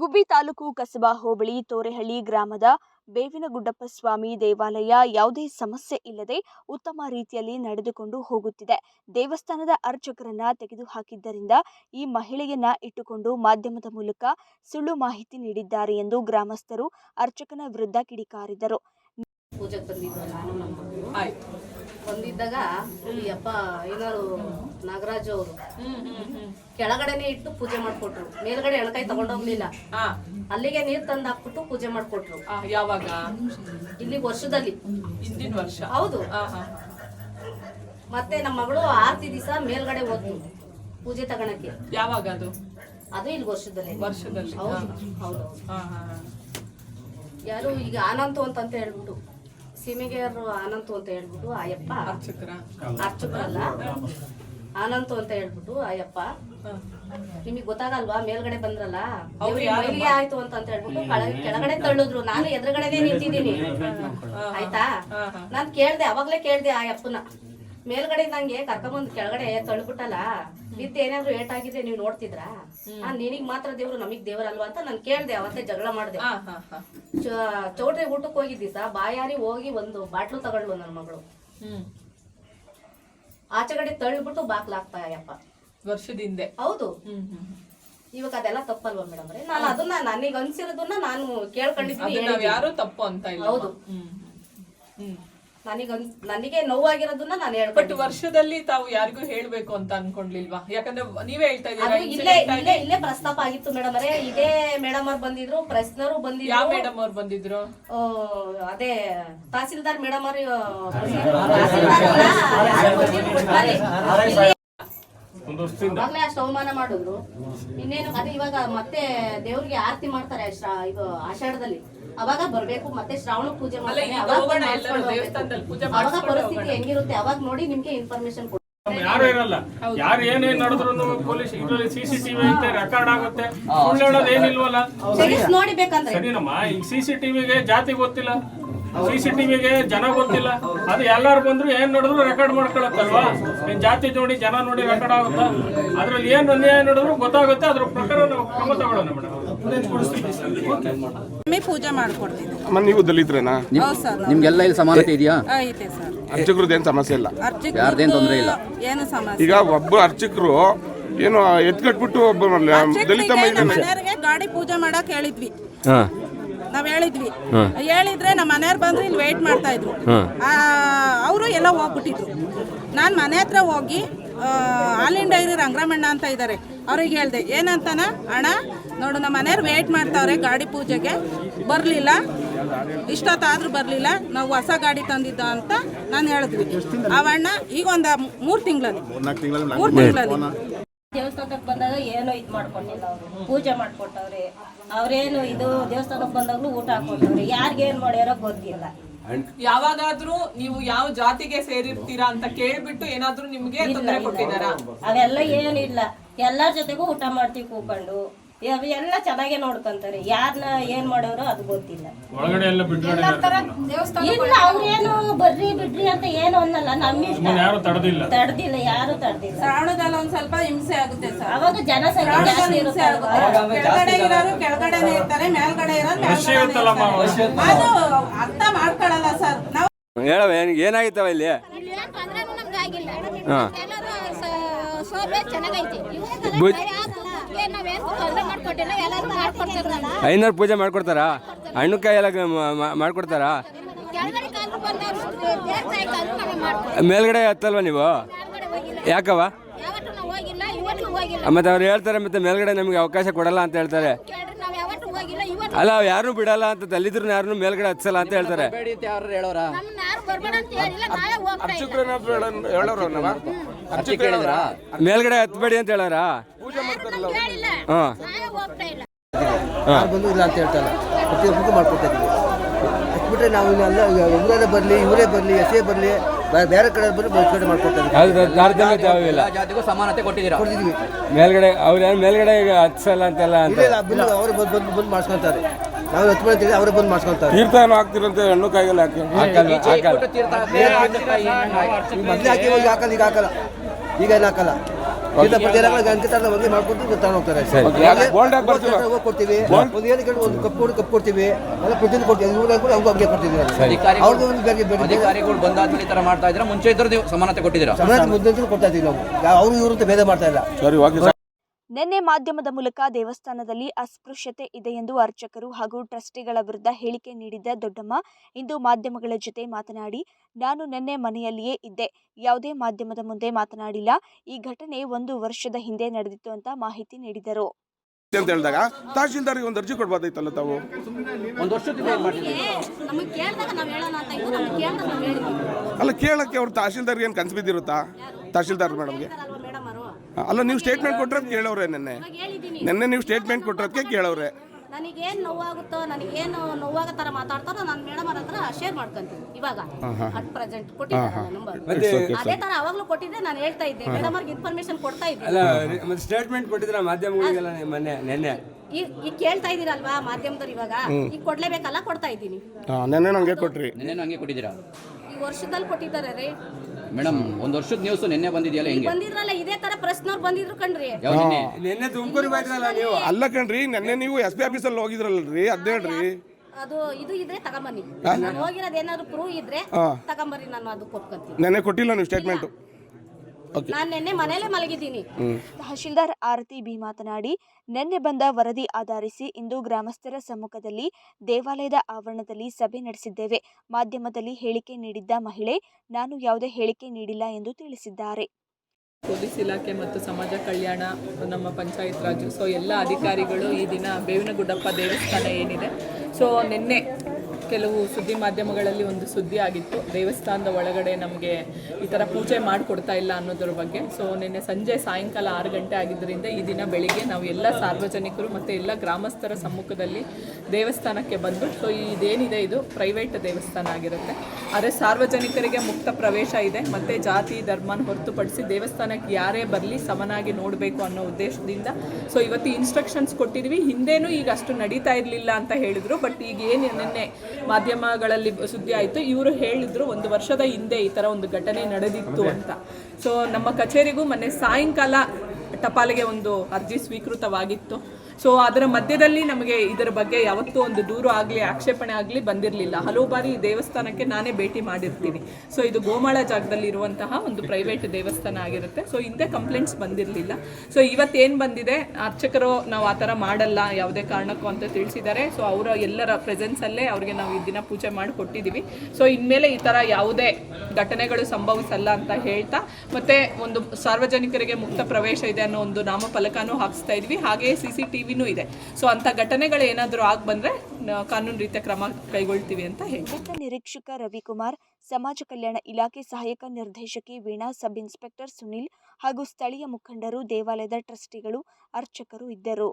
ಗುಬ್ಬಿ ತಾಲೂಕು ಕಸಬಾ ಹೋಬಳಿ ತೋರೆಹಳ್ಳಿ ಗ್ರಾಮದ ಬೇವಿನಗುಡ್ಡಪ್ಪ ಸ್ವಾಮಿ ದೇವಾಲಯ ಯಾವುದೇ ಸಮಸ್ಯೆ ಇಲ್ಲದೆ ಉತ್ತಮ ರೀತಿಯಲ್ಲಿ ನಡೆದುಕೊಂಡು ಹೋಗುತ್ತಿದೆ. ದೇವಸ್ಥಾನದ ಅರ್ಚಕರನ್ನ ತೆಗೆದುಹಾಕಿದ್ದರಿಂದ ಈ ಮಹಿಳೆಯನ್ನ ಇಟ್ಟುಕೊಂಡು ಮಾಧ್ಯಮದ ಮೂಲಕ ಸುಳ್ಳು ಮಾಹಿತಿ ನೀಡಿದ್ದಾರೆ ಎಂದು ಗ್ರಾಮಸ್ಥರು ಅರ್ಚಕನ ವಿರುದ್ಧ ಕಿಡಿಕಾರಿದರು. ಬಂದಿದ್ದಾಗ ಅಪ್ಪ ಏನಾರು ನಾಗರಾಜು ಅವರು ಕೆಳಗಡೆನೆ ಇಟ್ಟು ಪೂಜೆ ಮಾಡ್ಕೊಟ್ರು. ಮೇಲ್ಗಡೆ ಎಣಕಾಯಿ ತಗೊಂಡೋಗ್ಲಿಲ್ಲ ಅಲ್ಲಿಗೆ ನೀರ್ ತಂದು ಹಾಕ್ಬಿಟ್ಟು ಪೂಜೆ ಮಾಡ್ಕೊಟ್ರು. ಯಾವಾಗ? ಇಲ್ಲಿ ವರ್ಷದಲ್ಲಿ. ಹಿಂದಿನ ವರ್ಷ. ಹೌದು. ಮತ್ತೆ ನಮ್ಮ ಮಗಳು ಆರ್ತಿ ದಿವಸ ಮೇಲ್ಗಡೆ ಹೋದ್ಲು ಪೂಜೆ ತಗೊಳಕ್ಕೆ ಯಾವಾಗ ಅದು? ಅದು ಇಲ್ಲಿ ವರ್ಷದಲ್ಲಿ. ವರ್ಷದಲ್ಲಿ. ಹೌದು ಹೌದು. ಯಾರು ಈಗ ಆನಂತು ಅಂತ ಹೇಳ್ಬಿಟ್ಟು. ಸೀಮೆಗೆಯರು ಅನಂತು ಅಂತ ಹೇಳ್ಬಿಟ್ಟು ಆಯಪ್ಪ ಅರ್ಚಕರ. ಅಲ್ಲ. ಅನಂತು ಅಂತ ಹೇಳ್ಬಿಟ್ಟು ಆಯಪ್ಪ ನಿಮಗೆ ಗೊತ್ತಾಗಲ್ವಾ? ಮೇಲ್ಗಡೆ ಬಂದ್ರಲ್ಲ? ಮೈಲಿಗೆ ಆಯ್ತು ಅಂತ ಅಂತ ಹೇಳ್ಬಿಟ್ಟು ಕೆಳಗೆ ಕೆಳಗಡೆ ತಳ್ಳಿದ್ರು. ನಾನು ಎದುರುಗಡೆನೆ ನಿಂತಿದ್ದೀನಿ. ಆಯ್ತಾ? ನಾನು ಕೇಳ್ದೆ ಅವಾಗ್ಲೇ ಕೇಳ್ದೆ ಆ ಅಪ್ಪನ ಮೇಲ್ಗಡೆ ನಂಗೆ ಕರ್ಕೊಂಬಂದ್ ಕೆಳಗಡೆ ತಳ್ಬಿಟ್ಟಲ್ಲ. ಬಿದ್ದು ಏನಾದ್ರು ಏಟ್ ಆಗಿದೆ ನೀವು ನೋಡ್ತಿದ್ರಾ? ಆ ನಿನಗ್ ಮಾತ್ರ ದೇವ್ರು ನಮಗ್ ದೇವ್ರಲ್ವಾ ಅಂತ ನಾನು ಕೇಳ್ದೆ ಅವತ್ತೇ ಜಗಳ ಮಾಡ್ದೆ. ಹಾ, ಹಾ. ಚ- ಚೌಟ್ರಿ ಊಟಕ್ಕೆ ಹೋಗಿದ್ದಿ ಬಾಯಾರಿ ಹೋಗಿ ಒಂದು ಬಾಟ್ಲು ತಗೊಂಡ್ಲು ನನ್ನ ಮಗಳು. ಹ್ಮ್. ಆಚೆಗಡೆ ತಳ್ಳಿಬಿಟ್ಟು ಬಾಕ್ಲಾಗ್ತಾ ಯಪ್ಪ ವರ್ಷದ ಹಿಂದೆ ಹೌದು. ಹ್ಮ್ ಹ್ಮ್ ಇವಾಗ ಅದೆಲ್ಲ ತಪ್ಪಲ್ವಾ ಮೇಡಮ್ ನಾನು ಅದನ್ನ ನನಗೆ ಅನ್ಸಿರೋದನ್ನ ನಾನು ಕೇಳ್ಕೊಂಡಿದ್ದೀನಿ ಅದು ನಾವ್ ಹೇಳಿದ್ದೀನಿ. ಯಾರು ತಪ್ಪು ಅಂತ ಇಲ್ಲ ಹೌದು. ಹ್ಮ್ ಹ್ಮ್. ನನಗೆ ನನಗೆ ನೋವಾಗಿರೋದನ್ನ ನಾನು ಬಟ್ ಹೇಳ್ಕೊಂಡು ವರ್ಷದಲ್ಲಿ ತಾವು ಯಾರಿಗೂ ಹೇಳ್ಬೇಕು ಅಂತ ಅನ್ಕೊಂಡ್ಲಿಲ್ವಾ ಯಾಕಂದ್ರೆ ನೀವೇ ಹೇಳ್ತಾ ಅದು ಇಲ್ಲೇ ಇಲ್ಲೇ ಇಲ್ಲೇ ಪ್ರಸ್ತಾಪ ಆಗಿತ್ತು ಮೇಡಮ್ ಅವರೇ. ಇದೇ ಮೇಡಮ್ ಅವ್ರು ಬಂದಿದ್ರು ಪ್ರಶ್ನರು ಯಾವ ಬಂದಿದ್ರು ಮೇಡಮ್ ಅವ್ರು ಬಂದಿದ್ರು? ಆ, ಅದೇ ತಹಸೀಲ್ದಾರ್ ಮೇಡಮ್ ಅವರು ಅವಾಗ್ಲೇ ಅಷ್ಟು ಅವಮಾನ ಮಾಡಿದ್ರು. ಇನ್ನೇನು ಅದೇ ಇವಾಗ ಮತ್ತೆ ದೇವ್ರಿಗೆ ಆರತಿ ಮಾಡ್ತಾರೆ ಶ್ರಾ- ಇದು ಆಷಾಢದಲ್ಲಿ. ಅವಾಗ ಬರ್ಬೇಕು ಮತ್ತೆ ಶ್ರಾವಣ ಪೂಜೆ ಮಾಡ್ತಾರೆ ಈಗ ಅವಾಗ. ಅವಾಗ ಪರಿಸ್ಥಿತಿ. ಹೆಂಗಿರುತ್ತೆ ಅವಾಗ ನೋಡಿ ನಿಮ್ಗೆ ಇನ್ಫಾರ್ಮೇಶನ್ ಕೊಡ್ತಾರೆ ಯಾರು ಇರಲ್ಲ. ಯಾರು ಏನೇ ನಡೆದ್ರು ಪೊಲೀಸ್ ಇದ್ರಲ್ಲಿ ಸಿ ಸಿ ಟಿವಿ ಐತೆ ರೆಕಾರ್ಡ್ ಆಗುತ್ತೆ. ಸುಳ್ಳು ಹೇಳೋದು ಏನಿಲ್ವಲ್ಲ? ಸರಿನಮ್ಮ ಈಗ ಸಿಸಿ ಸಿ ಟಿವಿಗೆ ಜಾತಿ ಗೊತ್ತಿಲ್ಲ. ಸಿಸಿ ಸಿ ಟಿವಿಗೆ ಜನ ಗೊತ್ತಿಲ್ಲ. ಅದು ಎಲ್ಲಾರು ಬಂದ್ರು ಏನ್ ನಡೆದ್ರು ರೆಕಾರ್ಡ್ ಮಾಡ್ಕೊಳತ್ತಲ್ವಾ? ಏನ್ ಜಾತಿ ನೋಡಿ ಜನ ನೋಡಿ ರೆಕಾರ್ಡ್ ಆಗುತ್ತಾ? ಅದ್ರಲ್ಲಿ ಏನ್ ಅನ್ಯಾಯ ನಡೆದ್ರು ಗೊತ್ತಾಗುತ್ತೆ ಅದ್ರ ಪ್ರಕಾರ ನಾವು ಕ್ರಮ ತಗೊಳ್ಳೋಣ ಮೇಡಮ್. ಪೂಜೆ ಮಾಡ್ಕೊಡ್ತೀನಿ. ಅಮ್ಮ ನೀವು ದಲಿತರೇನಾ? ಹೌದು ಸರ್ ನಾವು- ನಿಮ್ಗೆಲ್ಲ ಇಲ್ಲಿ ಸಮಾನತೆ ಇದೆಯಾ? ಐತೆ ಸರ್. ಅರ್ಚಕರದ್ದು ಏನು ಸಮಸ್ಯೆ ಇಲ್ಲ? ಅರ್ಚಕರದ್ದು ಯಾರ್ದೇನ್ ತೊಂದ್ರೆ ಇಲ್ಲ. ಏನು ಸಮಸ್ಯೆ ಈಗ ಒಬ್ಬ ಅರ್ಚಕರು ಏನು ಎತ್ಕಟ್ಬಿಟ್ಟು ಒಬ್ಬ ದಲಿತ ಮಹಿಳೆ ಮನೆಯವ್ರಿಗೆ ಗಾಡಿ ಪೂಜೆ ಮಾಡಕ್ ಹೇಳಿದ್ವಿ. ನಾವ್ ಹೇಳಿದ್ವಿ. ಹೇಳಿದ್ರೆ ನಮ್ಮ ಮನೆಯವ್ರು ಬಂದ್ರೆ ಇಲ್ಲಿ ವೇಟ್ ಮಾಡ್ತಾ ಇದ್ರು. ಅವರು ಎಲ್ಲ ಹೋಗ್ಬಿಟ್ಟಿದ್ರು. ನಾನು ಮನೆ ಹತ್ರ ಹೋಗಿ ಆ, ಹಾಲಿನ ಡೈರಿ ರಂಗರಮಣ್ಣ ಅಂತ ಇದ್ದಾರೆ ಅವ್ರಿಗೆ ಹೇಳ್ದೆ ಏನಂತಾನ? ಅಣ್ಣ ನೋಡು ನಮ್ಮ ಮನೆಯವ್ರು ವೇಟ್ ಮಾಡ್ತಾವ್ರೆ ಗಾಡಿ ಪೂಜೆಗೆ. ಬರಲಿಲ್ಲ. ಇಷ್ಟೊತ್ತಾದ್ರೂ ಬರಲಿಲ್ಲ. ನಾವು ಹೊಸ ಗಾಡಿ ತಂದಿದ್ದ ಅಂತ ನಾನು ಹೇಳಿದ್ವಿ. ಅವಣ್ಣ ಈಗ ಒಂದು ಮೂರು ತಿಂಗಳಲ್ಲಿ. ಮೂರು ತಿಂಗಳಲ್ಲಿ. ದೇವಸ್ಥಾನಕ್ಕೆ ಬಂದಾಗ ಏನೋ ಇದು ಮಾಡ್ಕೊಂಡಿಲ್ಲ ಅವರು. ಪೂಜೆ ಮಾಡ್ಕೊಟ್ಟವ್ರೆ. ಅವ್ರೇನು ಇದು ದೇವಸ್ಥಾನಕ್ಕೆ ಬಂದಾಗ್ಲೂ ಊಟ ಹಾಕೊಟ್ಟವ್ರೆ. ಯಾರಿಗೇನು ಮಾಡ್ಯಾರೋ ಗೊತ್ತಿಲ್ಲ. ಯಾವಾಗಾದ್ರೂ ನೀವು ಯಾವ ಜಾತಿಗೆ ಸೇರಿರ್ತೀರಾ ಅಂತ ಕೇಳ್ಬಿಟ್ಟು ಏನಾದ್ರೂ ನಿಮ್ಗೆ ತೊಂದರೆ ಕೊಟ್ಟಿದಾರಾ ಅವೆಲ್ಲ ಏನಿಲ್ಲ. ಎಲ್ಲಾರ ಜೊತೆಗೂ ಊಟ ಮಾಡ್ತೀವಿ ಕೂಕೊಂಡು ಎಲ್ಲ ಚೆನ್ನಾಗೆ ನೋಡ್ಕೊಂತಾರೆ. ಯಾರನ್ನ ಏನ್ ಮಾಡೋರು ಅದು ಗೊತ್ತಿಲ್ಲ. ಒಳಗಡೆ ಎಲ್ಲ ಇಲ್ಲ ಅವ್ರೇನು ಬರ್ರಿ ಬಿಡ್ರಿ ಅಂತ ಏನು ಅನ್ನಲ್ಲ. ನಮ್ಮ ಇಷ್ಟ ಯಾರು ತಡೆದಿಲ್ಲ. ತಡ್ದಿಲ್ಲ ಯಾರು ತಡ್ದಿಲ್ಲ. ಶ್ರಾವಣದಲ್ಲಿ ಒಂದ್ ಸ್ವಲ್ಪ ಹಿಂಸೆ ಆಗುತ್ತೆ ಸರ್. ಅವಾಗ ಜನಸಂಖ್ಯೆ ಜಾಸ್ತಿ ಹಿಂಸೆ ಇರುತ್ತೆ ಆಗುತ್ತೆ. ಕೆಳಗಡೆ ಇರೋರು ಕೆಳಗಡೆನೆ ಇರ್ತಾರೆ ಮೇಲ್ಗಡೆ ಇರೋರು. ಅದು ಅರ್ಥ ಮಾಡ್ಕೊಳಲ್ಲ ಸರ್. ನಾವು ಹೇಳವ ಏನಾಗಿತ್ತವ ಇಲ್ಲಿ? ಇಲ್ಲಿ ಏನ್ ತೊಂದ್ರೆನೂ ನಮ್ಗೆ ಆಗಿಲ್ಲ. ಹಾ. ಚೆನ್ನಾಗೈತಿ ಬುದ್- ಏನ್ ನಾವೇನ್ ತೊಂದ್ರೆ ಮಾಡ್ಕೊಟ್ಟಿಲ್ಲ ಎಲ್ಲರೂ ಮಾಡ್ಕೊಡ್ತಾರಲ್ಲ ಐನೂರು ಪೂಜೆ ಮಾಡ್ಕೊಡ್ತಾರಾ? ಹಣ್ಣುಕಾಯಿ ಎಲ್ಲ ಮಾಡ್ಕೊಡ್ತಾರ? ಮೇಲ್ಗಡೆ ಹತ್ತಲ್ವಾ ನೀವು? ಯಾಕವ ಯಾವತ್ತೂ ಹೋಗಿಲ್ಲ ಇವತ್ತು ಹೋಗಿಲ್ಲ. ಮತ್ತೆ ಅವ್ರು ಹೇಳ್ತಾರೆ ಮತ್ತೆ ಮೇಲ್ಗಡೆ ನಮಗೆ ಅವಕಾಶ ಕೊಡಲ್ಲ ಅಂತ ಹೇಳ್ತಾರೆ. ಕೇಳ್ರಿ ನಾವ್ ಯಾವತ್ತೂ ಹೋಗಿಲ್ಲ ಇವತ್ತು ಅಲ್ಲ ಯಾರು ಬಿಡಲ್ಲ ಅಂತ ತಲ್ಲಿದ್ರು ಯಾರು ಮೇಲ್ಗಡೆ ಹತ್ಸಲ್ಲ ಅಂತ ಹೇಳ್ತಾರೆ. ನಮ್ಮನ್ನ ಯಾರು ಬರ್ಬೇಡ ಅಂತ ಹೇಳಿಲ್ಲ ನಾವೇ ಹೋಗ್ತಾ ಇಲ್ಲ ಹೇಳೋರು ಮೇಲ್ಗಡೆ ಹತ್ಬೇಡಿ ಅಂತ ಹೇಳಾರ? ಹಾಂ. ನಾವೇ ಹೋಗ್ತಾ ಇಲ್ಲ ಯಾರು ಬಂದು ಇಲ್ಲ ಅಂತ ಹೇಳ್ತಾರೆ ಪ್ರತಿಯೊಬ್ಬರಿಗೂ ಮಾಡ್ಕೊಡ್ತಾ ಇದ್ದೀವಿ ಅಷ್ಟ್ಬಿಟ್ರೆ ನಾವು ಇನ್ನೆಲ್ಲ ಇವರೇ ಬರಲಿ ಇವರೇ ಬರಲಿ ಎಸೇ ಬರಲಿ ಬೇರೆ ಕಡೆ ಬರಲಿ ಬೇರೆ ಕಡೆ ಮಾಡ್ಕೊಡ್ತಾ ಇದ್ದೀವಿ ಅದು ತಾರತಮ್ಯ ಜಾತಿಗೂ ಸಮಾನತೆ ಕೊಟ್ಟಿದ್ದೀರಾ? ಮೇಲ್ಗಡೆ ಅವ್ರು ಯಾರು ಮೇಲ್ಗಡೆ ಹತ್ಸಲ್ಲ ಅಂತೆಲ್ಲ ಅಂತ. ಇಲ್ಲ ಬಿಲ್ ಅವರು ಬಂದು ಬಂದು ಬಂದು ಮಾಡಿಸ್ಕೊತಾರೆ. ನಾವು ಹತ್ತು ಅಂತೇಳಿ ಅವರೇ ಬಂದು ಮಾಡಿಸ್ಕೊತಾರೆ. ತೀರ್ಥನ ಹಾಕ್ತಿರಂತೆ ಹೆಣ್ಣು ಕಾಯಿಗೆಲ್ಲ ಹಾಕಿ ಹಾಕಲ್ಲ ಹಾಕಲ್ಲ. ಈಗ ಮೊದಲೇ ಹಾಕಿ ಹೋಗಿ ಹಾಕಲ್ಲ ಈಗ ಹಾಕಲ್ಲ ಈಗ ಏನು ಹಾಕಲ್ಲ. ಕೊಡ್ತೀವಿ. ಒಂದು ಏನು ಕೇಳಿ ಒಂದು ಕಪ್ ಕೊಡಿ ಕಪ್ ಕೊಡ್ತೀವಿ. ಎಲ್ಲ ಪ್ರತಿಯೊಂದು ಕೊಡ್ತೀವಿ. ಕೂಡ ಅವ್ರು ಹಂಗೆ ಕೊಡ್ತೀವಿ ಅವ್ರದ್ದು ಒಂದು ಬೇರೆ ಬೇರೆ ಅಧಿಕಾರಿಗಳು ಬಂದಾದ್ಮೇಲೆ ಈ ತರ ಮಾಡ್ತಾ ಇದ್ರೆ ಮುಂಚೆ ಇದ್ರೆ ನೀವು ಸಮಾನತೆ ಕೊಟ್ಟಿದ್ದೀರಾ? ಮುದ್ದೆ ಕೊಡ್ತಾ ಇದ್ದೀವಿ ನಾವು. ಅವರು ಇವರು ಅಂತ ಭೇದ ಮಾಡ್ತಾ ಇಲ್ಲ. ಸರಿ ಓಕೆ. ಸರ್ ನಿನ್ನೆ ಮಾಧ್ಯಮದ ಮೂಲಕ ದೇವಸ್ಥಾನದಲ್ಲಿ ಅಸ್ಪೃಶ್ಯತೆ ಇದೆ ಎಂದು ಅರ್ಚಕರು ಹಾಗೂ ಟ್ರಸ್ಟಿಗಳ ವಿರುದ್ಧ ಹೇಳಿಕೆ ನೀಡಿದ್ದ ದೊಡ್ಡಮ್ಮ ಇಂದು ಮಾಧ್ಯಮಗಳ ಜೊತೆ ಮಾತನಾಡಿ ನಾನು ನಿನ್ನೆ ಮನೆಯಲ್ಲಿಯೇ ಇದ್ದೆ. ಯಾವುದೇ ಮಾಧ್ಯಮದ ಮುಂದೆ ಮಾತನಾಡಿಲ್ಲ. ಈ ಘಟನೆ ಒಂದು ವರ್ಷದ ಹಿಂದೆ ನಡೆದಿತ್ತು ಅಂತ ಮಾಹಿತಿ ನೀಡಿದರು. ಅಂತ ಹೇಳಿದಾಗ ತಹಶೀಲ್ದಾರ್ಗೆ ಒಂದು ಅರ್ಜಿ ಕೊಡ್ಬೋದಾಯ್ತಲ್ಲ ತಾವು? ಒಂದು ವರ್ಷದಿಂದ ಏನ್ ಮಾಡ್ತಿದ್ದೀರಿ ನಮಗೆ ಕೇಳಿದಾಗ ನಾವು ಹೇಳೋಣ ಅಂತ ಇದ್ದು ನಮಗೆ ಕೇಳಿದಾಗ ಅಲ್ಲ ಕೇಳಕ್ಕೆ ಅವ್ರು ತಹಶೀಲ್ದಾರ್ಗೆ ಏನು ಕನ್ಸು ಬಿದ್ದಿರುತ್ತಾ? ತಹಶೀಲ್ದಾರ್ ಮೇಡಮ್ಗೆ. ಅಲ್ಲ ನೀವು ಸ್ಟೇಟ್ಮೆಂಟ್ ಕೊಟ್ಟರೆ ಕೇಳೋರೆ ನೆನ್ನೆ. ಇವಾಗ ಹೇಳಿದ್ದೀನಿ ನೆನ್ನೆ ನೀವು ಸ್ಟೇಟ್ಮೆಂಟ್ ಕೊಟ್ಟಿರೋದಕ್ಕೆ ಕೇಳೋರೆ ನನಗೇನು ನೋವಾಗುತ್ತೋ ನನಗೇನು ನೋವಾಗ ಥರ ಮಾತಾಡ್ತಾರೋ ನಾನು ಮೇಡಮ್ ಅವ್ರ ಹತ್ರ ಶೇರ್ ಮಾಡ್ಕೊಂತೀನಿ ಇವಾಗ ಅಟ್ ಪ್ರೆಸೆಂಟ್ ಕೊಟ್ಟಿದ್ದಾರೆ ನಂಬರ್ ಅದೇ ಥರ ಅವಾಗಲೂ ಕೊಟ್ಟಿದ್ದೆ ನಾನು ಹೇಳ್ತಾ ಇದ್ದೆ. ಮೇಡಮ್ ಅವ್ರಿಗೆ ಇನ್ಫಾರ್ಮೇಶನ್ ಕೊಡ್ತಾ ಇದ್ದೆ. ಅಲ್ಲ ಮತ್ತೆ ಸ್ಟೇಟ್ಮೆಂಟ್ ಕೊಟ್ಟಿದ್ರ ಮಾಧ್ಯಮಗಳಿಗೆಲ್ಲ ಮೊನ್ನೆ ನೆನ್ನೆ? ಈಗ ಈಗ ಕೇಳ್ತಾ ಇದ್ದೀರಲ್ವಾ ಮಾಧ್ಯಮದವ್ರು ಇವಾಗ? ಈಗ ಕೊಡ್ಲೇಬೇಕಲ್ಲ ಕೊಡ್ತಾ ಇದ್ದೀನಿ. ನೆನ್ನೆ ನಂಗೆ ಕೊಟ್ರಿ. ನೆನ್ನೆ ನಂಗೆ ಕೊಟ್ಟಿದ್ದೀರಾ? ಈ ವರ್ಷದಲ್ಲಿ ಕೊಟ್ಟಿದ್ದಾರೆ ರೀ. ಮೇಡಮ್ ಒಂದ್ ವರ್ಷದ ನ್ಯೂಸ್ ನಿನ್ನೆ ಬಂದಿದೆಯಲ್ಲ ಹೆಂಗೆ? ಬಂದಿದ್ರಲ್ಲ ಇದೇ ತರ ಪ್ರಶ್ನವ್ರು ಬಂದಿದ್ರು ಕಣ್ರಿ. ಯಾವ ನಿನ್ನೆ? ನಿನ್ನೆ ತುಮಕೂರಿಗೆ ನೀವು? ಅಲ್ಲ ಕಣ್ರಿ ನೆನ್ನೆ ನೀವು ಎಸ್ ಪಿ ಆಫೀಸಲ್ಲಿ ಹೋಗಿದ್ರಲ್ರಿ ಅದ್ ಹೇಳ್ರಿ. ಅದು ಇದು ಇದ್ರೆ ತಗೊಂಬನ್ನಿ. ನಾನು ಹೋಗಿರೋದು ಏನಾದ್ರು ಪ್ರೂವ್ ಇದ್ರೆ ತಗೊಂಬರ್ರಿ ನಾನು ಅದು ಕೊಟ್ಕೊಂತೀನಿ. ನೆನ್ನೆ ಕೊಟ್ಟಿಲ್ಲ ನೀವು ಸ್ಟೇಟ್ಮೆಂಟು ನಾನು ನಿನ್ನೆ ಮನೆಯಲ್ಲೇ ಮಲಗಿದ್ದೀನಿ. ತಹಶೀಲ್ದಾರ್ ಆರತಿ ಬಿ ಮಾತನಾಡಿ ನಿನ್ನೆ ಬಂದ ವರದಿ ಆಧರಿಸಿ ಇಂದು ಗ್ರಾಮಸ್ಥರ ಸಮ್ಮುಖದಲ್ಲಿ ದೇವಾಲಯದ ಆವರಣದಲ್ಲಿ ಸಭೆ ನಡೆಸಿದ್ದೇವೆ. ಮಾಧ್ಯಮದಲ್ಲಿ ಹೇಳಿಕೆ ನೀಡಿದ್ದ ಮಹಿಳೆ ನಾನು ಯಾವುದೇ ಹೇಳಿಕೆ ನೀಡಿಲ್ಲ ಎಂದು ತಿಳಿಸಿದ್ದಾರೆ. ಪೊಲೀಸ್ ಇಲಾಖೆ ಮತ್ತು ಸಮಾಜ ಕಲ್ಯಾಣ ನಮ್ಮ ಪಂಚಾಯತ್ ರಾಜ್ ಸೊ ಎಲ್ಲ ಅಧಿಕಾರಿಗಳು ಈ ದಿನ ಬೇವಿನ ಗುಡ್ಡಪ್ಪ ದೇವಸ್ಥಾನ ಏನಿದೆ ಸೊ ನಿನ್ನೆ ಕೆಲವು ಸುದ್ದಿ ಮಾಧ್ಯಮಗಳಲ್ಲಿ ಒಂದು ಸುದ್ದಿ ಆಗಿತ್ತು. ದೇವಸ್ಥಾನದ ಒಳಗಡೆ ನಮಗೆ ಈ ಥರ ಪೂಜೆ ಮಾಡಿಕೊಡ್ತಾ ಇಲ್ಲ ಅನ್ನೋದ್ರ ಬಗ್ಗೆ. ಸೊ ನಿನ್ನೆ ಸಂಜೆ ಸಾಯಂಕಾಲ ಆರು ಗಂಟೆ ಆಗಿದ್ದರಿಂದ ಈ ದಿನ ಬೆಳಿಗ್ಗೆ ನಾವು ಎಲ್ಲ ಸಾರ್ವಜನಿಕರು ಮತ್ತು ಎಲ್ಲ ಗ್ರಾಮಸ್ಥರ ಸಮ್ಮುಖದಲ್ಲಿ ದೇವಸ್ಥಾನಕ್ಕೆ ಬಂದು ಸೊ ಇದೇನಿದೆ ಇದು? ಪ್ರೈವೇಟ್ ದೇವಸ್ಥಾನ ಆಗಿರುತ್ತೆ. ಆದರೆ ಸಾರ್ವಜನಿಕರಿಗೆ ಮುಕ್ತ ಪ್ರವೇಶ ಇದೆ. ಮತ್ತು ಜಾತಿ, ಧರ್ಮನ ಹೊರತುಪಡಿಸಿ ದೇವಸ್ಥಾನಕ್ಕೆ ಯಾರೇ ಬರಲಿ ಸಮನಾಗಿ ನೋಡಬೇಕು ಅನ್ನೋ ಉದ್ದೇಶದಿಂದ ಸೊ ಇವತ್ತು ಇನ್ಸ್ಟ್ರಕ್ಷನ್ಸ್ ಕೊಟ್ಟಿದ್ವಿ. ಹಿಂದೇನೂ ಈಗ ಅಷ್ಟು ನಡೀತಾ ಇರಲಿಲ್ಲ ಅಂತ ಹೇಳಿದ್ರು. ಬಟ್ ಈಗ ಏನು ನಿನ್ನೆ ಮಾಧ್ಯಮಗಳಲ್ಲಿ ಸುದ್ದಿ ಆಯಿತು. ಇವರು ಹೇಳಿದ್ರು ಒಂದು ವರ್ಷದ ಹಿಂದೆ ಈ ಥರ ಒಂದು ಘಟನೆ ನಡೆದಿತ್ತು ಅಂತ. ಸೊ ನಮ್ಮ ಕಚೇರಿಗೂ ಮೊನ್ನೆ ಸಾಯಂಕಾಲ ಟಪಾಲಿಗೆ ಒಂದು ಅರ್ಜಿ ಸ್ವೀಕೃತವಾಗಿತ್ತು. ಸೊ ಅದರ ಮಧ್ಯದಲ್ಲಿ ನಮಗೆ ಇದರ ಬಗ್ಗೆ ಯಾವತ್ತೂ ಒಂದು ದೂರು ಆಗಲಿ, ಆಕ್ಷೇಪಣೆ ಆಗಲಿ ಬಂದಿರಲಿಲ್ಲ. ಹಲವು ಬಾರಿ ಈ ದೇವಸ್ಥಾನಕ್ಕೆ ನಾನೇ ಭೇಟಿ ಮಾಡಿರ್ತೀನಿ. ಸೊ ಇದು ಗೋಮಾಳ ಜಾಗದಲ್ಲಿ ಇರುವಂತಹ ಒಂದು ಪ್ರೈವೇಟ್ ದೇವಸ್ಥಾನ ಆಗಿರುತ್ತೆ. ಸೊ ಹಿಂದೆ ಕಂಪ್ಲೇಂಟ್ಸ್ ಬಂದಿರಲಿಲ್ಲ. ಸೊ ಇವತ್ತೇನು ಬಂದಿದೆ? ಅರ್ಚಕರು ನಾವು ಆ ಥರ ಮಾಡಲ್ಲ, ಯಾವುದೇ ಕಾರಣಕ್ಕೂ ಅಂತ ತಿಳಿಸಿದ್ದಾರೆ. ಸೊ ಅವರ ಎಲ್ಲರ ಪ್ರೆಸೆನ್ಸಲ್ಲೇ ಅವ್ರಿಗೆ ನಾವು ಈ ದಿನ ಪೂಜೆ ಮಾಡಿ ಕೊಟ್ಟಿದ್ದೀವಿ ಸೊ ಇನ್ಮೇಲೆ ಈ ಥರ ಯಾವುದೇ ಘಟನೆಗಳು ಸಂಭವಿಸಲ್ಲ ಅಂತ ಹೇಳ್ತಾ, ಮತ್ತೆ ಒಂದು ಸಾರ್ವಜನಿಕರಿಗೆ ಮುಕ್ತ ಪ್ರವೇಶ ಇದೆ ಅನ್ನೋ ಒಂದು ನಾಮಫಲಕನೂ ಹಾಕಿಸ್ತಾ ಇದ್ವಿ. ಹಾಗೆ ಸಿ ಸಿ ಟಿ ವಿನೂ ಇದೆ. ಸೊ ಅಂಥ ಘಟನೆಗಳು ಏನಾದರೂ ಆಗಿ ಬಂದರೆ ಕಾನೂನು ರೀತಿಯ ಕ್ರಮ ಕೈಗೊಳ್ತೀವಿ ಅಂತ ಹೇಳಿ ನಿರೀಕ್ಷಕ ರವಿಕುಮಾರ್, ಸಮಾಜ ಕಲ್ಯಾಣ ಇಲಾಖೆ ಸಹಾಯಕ ನಿರ್ದೇಶಕಿ ವೀಣಾ, ಸಬ್ ಇನ್ಸ್ಪೆಕ್ಟರ್ ಸುನಿಲ್ ಹಾಗೂ ಸ್ಥಳೀಯ ಮುಖಂಡರು, ದೇವಾಲಯದ ಟ್ರಸ್ಟಿಗಳು ಅರ್ಚಕರು ಇದ್ದರು.